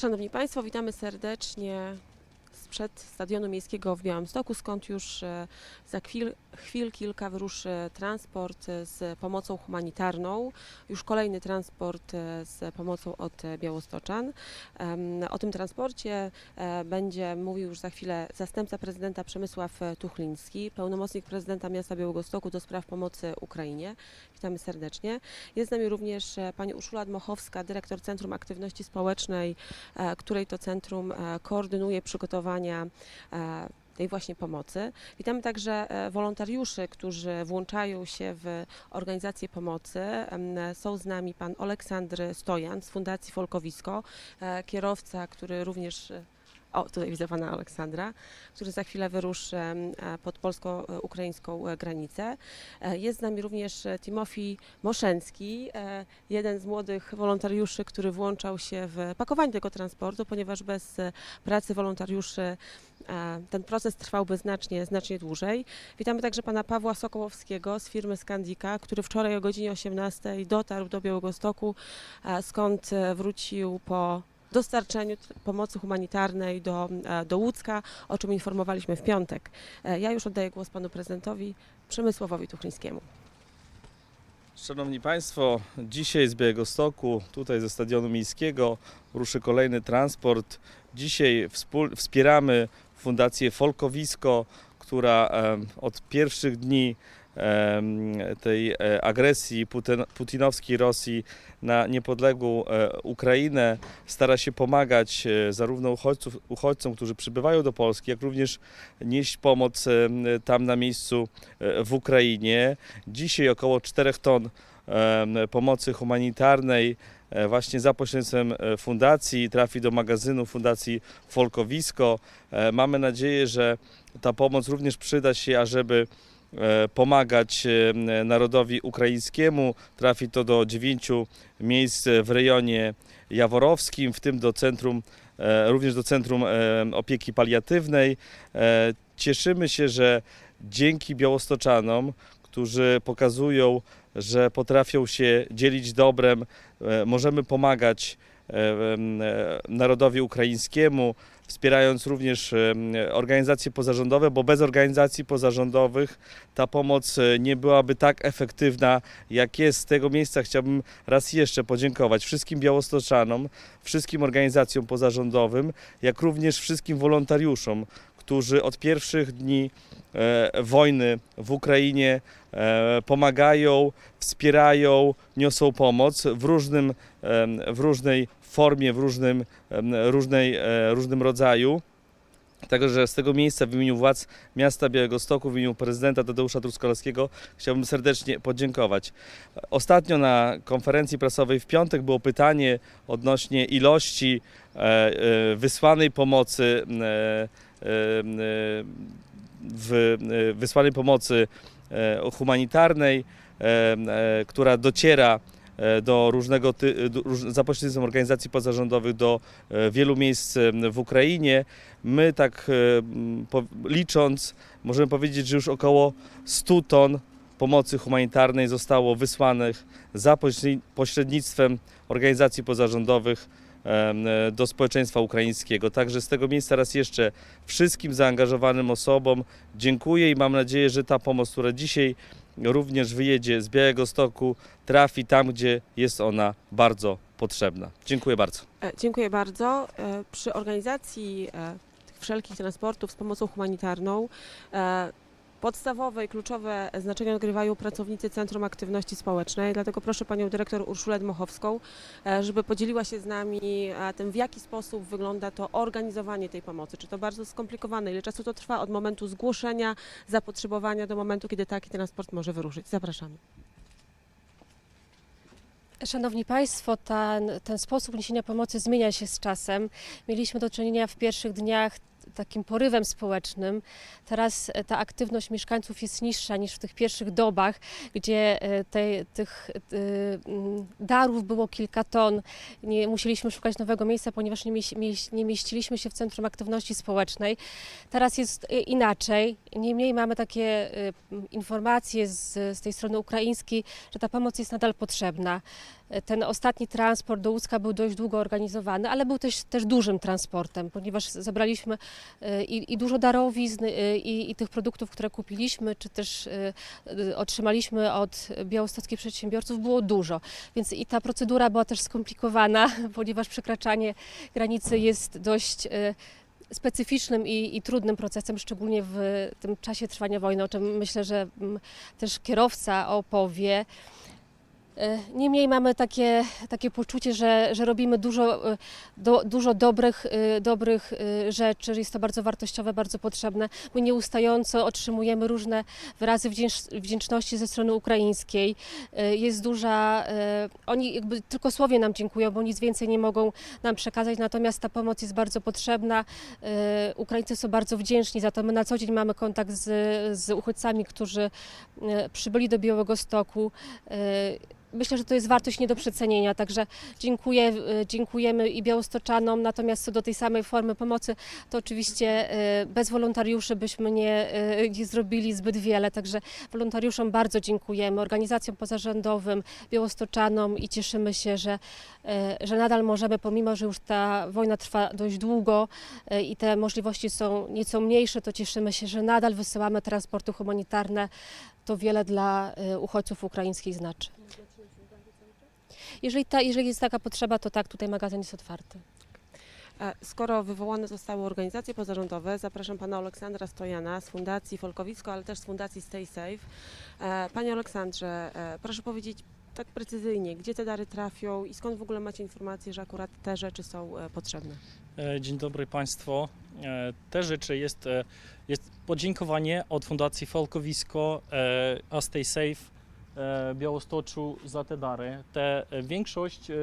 Szanowni Państwo, witamy serdecznie sprzed Stadionu Miejskiego w Białymstoku, skąd już e, za chwil, chwil kilka wyruszy transport e, z pomocą humanitarną. Już kolejny transport e, z pomocą od Białostoczan. O tym transporcie będzie mówił już za chwilę zastępca prezydenta Przemysław Tuchliński, pełnomocnik prezydenta miasta Białegostoku do spraw pomocy Ukrainie. Witamy serdecznie. Jest z nami również e, pani Urszula Dmochowska, dyrektor Centrum Aktywności Społecznej, e, której to centrum e, koordynuje przygotowania tej właśnie pomocy. Witamy także wolontariuszy, którzy włączają się w organizację pomocy. Są z nami pan Aleksandr Stojan z Fundacji Folkowisko, kierowca, który również o, tutaj widzę pana Aleksandra, który za chwilę wyruszy e, pod polsko-ukraińską e, granicę. E, Jest z nami również Timofij Moszencki, e, jeden z młodych wolontariuszy, który włączał się w pakowanie tego transportu, ponieważ bez pracy wolontariuszy ten proces trwałby znacznie, znacznie dłużej. Witamy także pana Pawła Sokołowskiego z firmy Skandika, który wczoraj o godzinie 18 dotarł do Białegostoku, skąd wrócił po dostarczeniu pomocy humanitarnej do, e, do Łódzka, o czym informowaliśmy w piątek. E, Ja już oddaję głos panu prezydentowi Przemysławowi Tuchlińskiemu. Szanowni Państwo, dzisiaj z Białegostoku, tutaj ze Stadionu Miejskiego ruszy kolejny transport. Dzisiaj wspieramy Fundację Folkowisko, która od pierwszych dni tej e, agresji putin- putinowskiej Rosji na niepodległą e, Ukrainę stara się pomagać e, zarówno uchodźców, uchodźcom, którzy przybywają do Polski, jak również nieść pomoc tam na miejscu w Ukrainie. Dzisiaj około 4 ton pomocy humanitarnej właśnie za pośrednictwem fundacji trafi do magazynu Fundacji Folkowisko. Mamy nadzieję, że ta pomoc również przyda się, ażeby pomagać e, narodowi ukraińskiemu. Trafi to do dziewięciu miejsc w rejonie jaworowskim, w tym do centrum, e, również do Centrum e, Opieki Paliatywnej. E, Cieszymy się, że dzięki białostoczanom, którzy pokazują, że potrafią się dzielić dobrem, e, możemy pomagać e, e, narodowi ukraińskiemu, wspierając również organizacje pozarządowe, bo bez organizacji pozarządowych ta pomoc e, nie byłaby tak efektywna, jak jest. Z tego miejsca chciałbym raz jeszcze podziękować wszystkim białostoczanom, wszystkim organizacjom pozarządowym, jak również wszystkim wolontariuszom, którzy od pierwszych dni e, wojny w Ukrainie e, pomagają, wspierają, niosą pomoc w, różnym, w różnej formie, w różnym, różnej, e, różnym rodzaju. Także z tego miejsca w imieniu władz miasta Białegostoku, w imieniu prezydenta Tadeusza Truskolaskiego chciałbym serdecznie podziękować. Ostatnio na konferencji prasowej w piątek było pytanie odnośnie ilości e, e, wysłanej pomocy w wysłanej pomocy humanitarnej, która dociera do różnego ty, róż- za pośrednictwem organizacji pozarządowych do e, wielu miejsc e, w Ukrainie. My tak e, licząc możemy powiedzieć, że już około 100 ton pomocy humanitarnej zostało wysłanych za pośredni- pośrednictwem organizacji pozarządowych e, do społeczeństwa ukraińskiego. Także z tego miejsca raz jeszcze wszystkim zaangażowanym osobom dziękuję i mam nadzieję, że ta pomoc, która dzisiaj również wyjedzie z Białego Stoku, trafi tam, gdzie jest ona bardzo potrzebna. Dziękuję bardzo. E, Dziękuję bardzo. E, Przy organizacji e, wszelkich transportów z pomocą humanitarną podstawowe i kluczowe znaczenie odgrywają pracownicy Centrum Aktywności Społecznej. Dlatego proszę panią dyrektor Urszulę Dmochowską, e, żeby podzieliła się z nami e, tym, w jaki sposób wygląda to organizowanie tej pomocy. Czy to bardzo skomplikowane? Ile czasu to trwa od momentu zgłoszenia zapotrzebowania do momentu, kiedy taki transport może wyruszyć? Zapraszamy. Szanowni Państwo, ten, ten sposób niesienia pomocy zmienia się z czasem. Mieliśmy do czynienia w pierwszych dniach takim porywem społecznym. Teraz e, ta aktywność mieszkańców jest niższa niż w tych pierwszych dobach, gdzie e, te, tych e, mm, darów było kilka ton. Nie musieliśmy szukać nowego miejsca, ponieważ nie, mieś, nie mieściliśmy się w centrum aktywności społecznej. Teraz jest inaczej. Niemniej mamy takie informacje z, z tej strony ukraińskiej, że ta pomoc jest nadal potrzebna. Ten ostatni transport do Łódzka był dość długo organizowany, ale był też, też dużym transportem, ponieważ zebraliśmy i, i dużo darowizn, e, i, i tych produktów, które kupiliśmy, czy też e, e, otrzymaliśmy od białostockich przedsiębiorców, było dużo. Więc i ta procedura była też skomplikowana, ponieważ przekraczanie granicy jest dość specyficznym i, i trudnym procesem, szczególnie w tym czasie trwania wojny, o czym myślę, że mm, też kierowca opowie. E, Niemniej mamy takie, takie poczucie, że, że robimy dużo, e, do, dużo dobrych, e, dobrych rzeczy. Jest to bardzo wartościowe, bardzo potrzebne. My nieustająco otrzymujemy różne wyrazy wdzięcz, wdzięczności ze strony ukraińskiej. Jest duża. Oni jakby tylko słowie nam dziękują, bo nic więcej nie mogą nam przekazać, natomiast ta pomoc jest bardzo potrzebna. Ukraińcy są bardzo wdzięczni za to. My na co dzień mamy kontakt z, z uchodźcami, którzy przybyli do Białego Stoku. Myślę, że to jest wartość nie do przecenienia, także dziękuję, e, dziękujemy i białostoczanom, natomiast co do tej samej formy pomocy, to oczywiście e, bez wolontariuszy byśmy nie, e, nie zrobili zbyt wiele, także wolontariuszom bardzo dziękujemy, organizacjom pozarządowym, białostoczanom i cieszymy się, że, że nadal możemy, pomimo, że już ta wojna trwa dość długo i te możliwości są nieco mniejsze, to cieszymy się, że nadal wysyłamy transporty humanitarne. To wiele dla uchodźców ukraińskich znaczy. Jeżeli, ta, jeżeli jest taka potrzeba, to tak, tutaj magazyn jest otwarty. E, Skoro wywołane zostały organizacje pozarządowe, zapraszam pana Aleksandra Stojana z Fundacji Folkowisko, ale też z Fundacji Stay Safe. E, Panie Aleksandrze, e, proszę powiedzieć tak precyzyjnie, gdzie te dary trafią i skąd w ogóle macie informację, że akurat te rzeczy są potrzebne? Dzień dobry Państwu. Te rzeczy jest, jest podziękowanie od Fundacji Falkowisko e, a Stay Safe Białostoczu za te dary. Te e, większość e,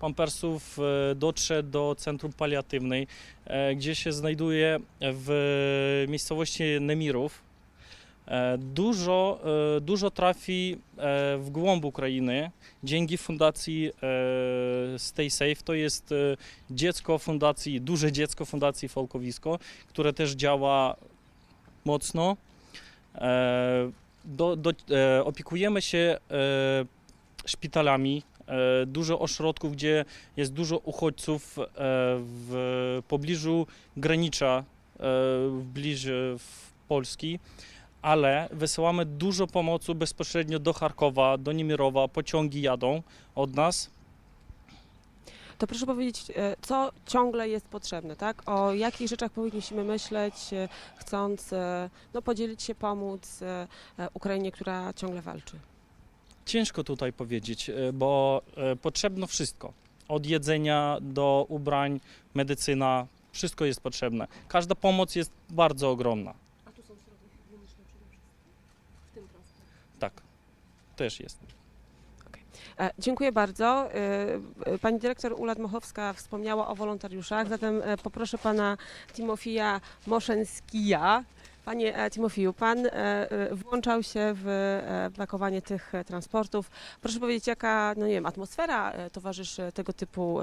pampersów e, dotrze do centrum paliatywnej, e, gdzie się znajduje w miejscowości Nemirów. E, Dużo, e, dużo trafi e, w głąb Ukrainy dzięki fundacji e, Stay Safe. To jest e, dziecko fundacji, duże dziecko fundacji Folkowisko, które też działa mocno. Do, do, e, opiekujemy się e, szpitalami, e, dużo ośrodków, gdzie jest dużo uchodźców e, w pobliżu granicza, e, w bliżej Polski. Ale wysyłamy dużo pomocy bezpośrednio do Charkowa, do Niemirowa. Pociągi jadą od nas. To proszę powiedzieć, e, co ciągle jest potrzebne, tak? O jakich rzeczach powinniśmy myśleć, e, chcąc e, no, podzielić się, pomóc Ukrainie, która ciągle walczy? Ciężko tutaj powiedzieć, bo potrzebno wszystko. Od jedzenia do ubrań, medycyna, wszystko jest potrzebne. Każda pomoc jest bardzo ogromna. A tu są środki higieniczne przede wszystkim, w tym transporcie. Tak, też jest. E, Dziękuję bardzo. E, e, Pani dyrektor Ula Dmochowska wspomniała o wolontariuszach, zatem poproszę pana Timofija Moszenskija. Panie Timofiju, pan włączał się w pakowanie tych transportów. Proszę powiedzieć, jaka, no nie wiem, atmosfera towarzyszy tego typu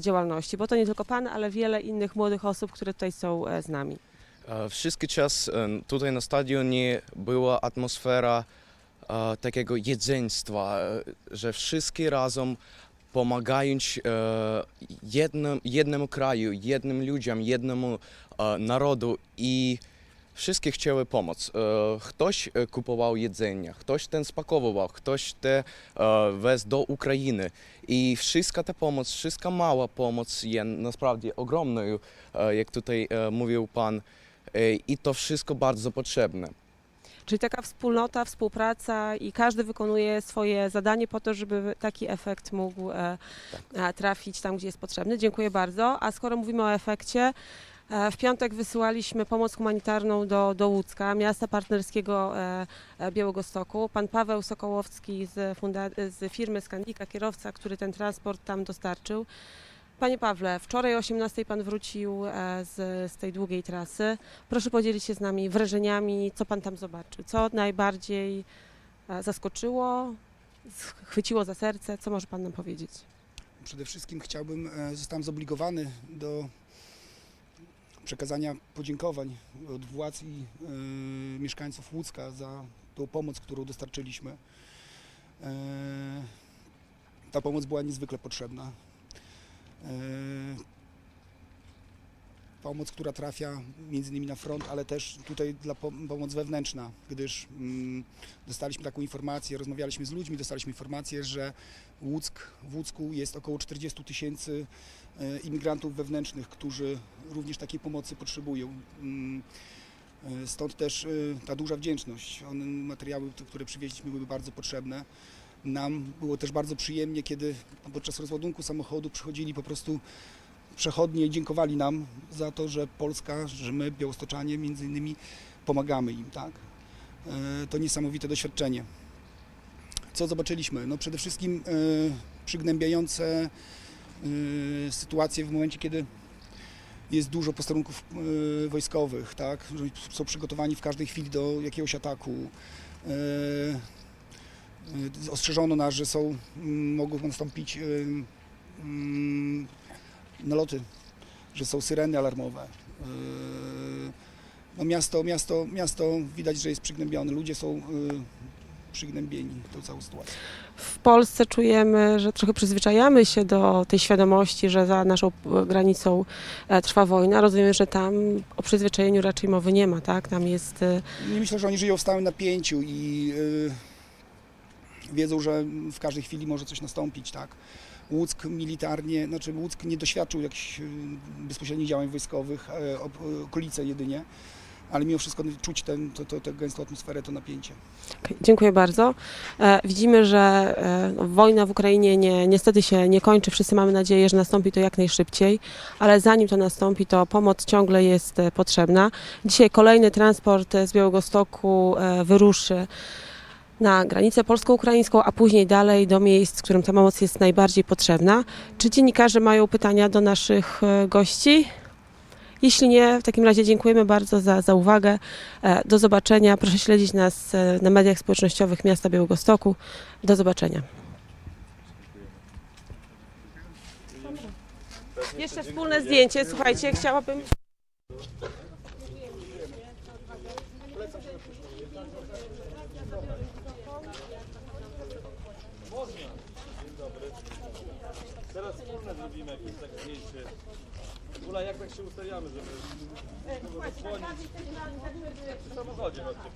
działalności, bo to nie tylko pan, ale wiele innych młodych osób, które tutaj są z nami. Wszystki czas tutaj na stadionie była atmosfera takiego jedzeństwa, e, że wszyscy razem pomagając e, jednym, jednemu kraju, jednym ludziom, jednemu e, narodu i wszyscy chciały pomóc. E, Ktoś e, kupował jedzenie, ktoś ten spakowywał, ktoś te e, wez do Ukrainy i wszystka ta pomoc, wszystka mała pomoc jest naprawdę ogromną, e, jak tutaj e, mówił pan, E, i to wszystko bardzo potrzebne. Czyli taka wspólnota, współpraca i każdy wykonuje swoje zadanie po to, żeby taki efekt mógł e, e, trafić tam, gdzie jest potrzebny. Dziękuję bardzo. A skoro mówimy o efekcie, e, w piątek wysyłaliśmy pomoc humanitarną do, do Łódzka, miasta partnerskiego Białegostoku. Pan Paweł Sokołowski z, z firmy Skandika, kierowca, który ten transport tam dostarczył. Panie Pawle, wczoraj o 18 Pan wrócił e, z, z tej długiej trasy. Proszę podzielić się z nami wrażeniami, co Pan tam zobaczył. Co najbardziej e, zaskoczyło, chwyciło za serce? Co może Pan nam powiedzieć? Przede wszystkim chciałbym, e, zostałem zobligowany do przekazania podziękowań od władz i e, mieszkańców Łódzka za tą pomoc, którą dostarczyliśmy. Ta pomoc była niezwykle potrzebna. E, pomoc, która trafia między innymi na front, ale też tutaj dla pom- pomoc wewnętrzna, gdyż mm, dostaliśmy taką informację, rozmawialiśmy z ludźmi, dostaliśmy informację, że Łuck, w Łódzku jest około 40 tysięcy e, imigrantów wewnętrznych, którzy również takiej pomocy potrzebują. Mm, e, Stąd też ta duża wdzięczność. Materiały, te, które przywieźliśmy, były bardzo potrzebne. Nam było też bardzo przyjemnie, kiedy podczas rozładunku samochodu przychodzili po prostu przechodnie i dziękowali nam za to, że Polska, że my, białostoczanie, między innymi pomagamy im, tak? E, To niesamowite doświadczenie. Co zobaczyliśmy? No przede wszystkim e, przygnębiające e, sytuacje w momencie, kiedy jest dużo posterunków wojskowych, tak? Są przygotowani w każdej chwili do jakiegoś ataku. E, Ostrzeżono nas, że są, m, mogą nastąpić e, mm, naloty, że są syreny alarmowe. E, No miasto, miasto, miasto widać, że jest przygnębione. Ludzie są przygnębieni tą całą sytuacją. W Polsce czujemy, że trochę przyzwyczajamy się do tej świadomości, że za naszą e, granicą e, trwa wojna. Rozumiem, że tam o przyzwyczajeniu raczej mowy nie ma, tak? Tam jest e, Nie myślę, że oni żyją w stałym napięciu i y, wiedzą, że w każdej chwili może coś nastąpić, tak. Łuck militarnie, znaczy Łuck nie doświadczył jakichś y, bezpośrednich działań wojskowych, e, okolice jedynie, ale mimo wszystko czuć ten, to, to, tę gęstą atmosferę, to napięcie. Okej, Dziękuję bardzo. E, Widzimy, że e, wojna w Ukrainie nie, niestety się nie kończy. Wszyscy mamy nadzieję, że nastąpi to jak najszybciej, ale zanim to nastąpi, to pomoc ciągle jest potrzebna. Dzisiaj kolejny transport z Białegostoku wyruszy na granicę polsko-ukraińską, a później dalej do miejsc, w którym ta pomoc jest najbardziej potrzebna. Czy dziennikarze mają pytania do naszych e, gości? Jeśli nie, w takim razie dziękujemy bardzo za, za uwagę. E, Do zobaczenia. Proszę śledzić nas e, na mediach społecznościowych miasta Białegostoku. Do zobaczenia. Jeszcze wspólne zdjęcie. Słuchajcie, chciałabym. Teraz wspólne zrobimy jakieś takie zdjęcie. Ula, jak tak się ustawiamy, żeby... W samochodzie chodźcie.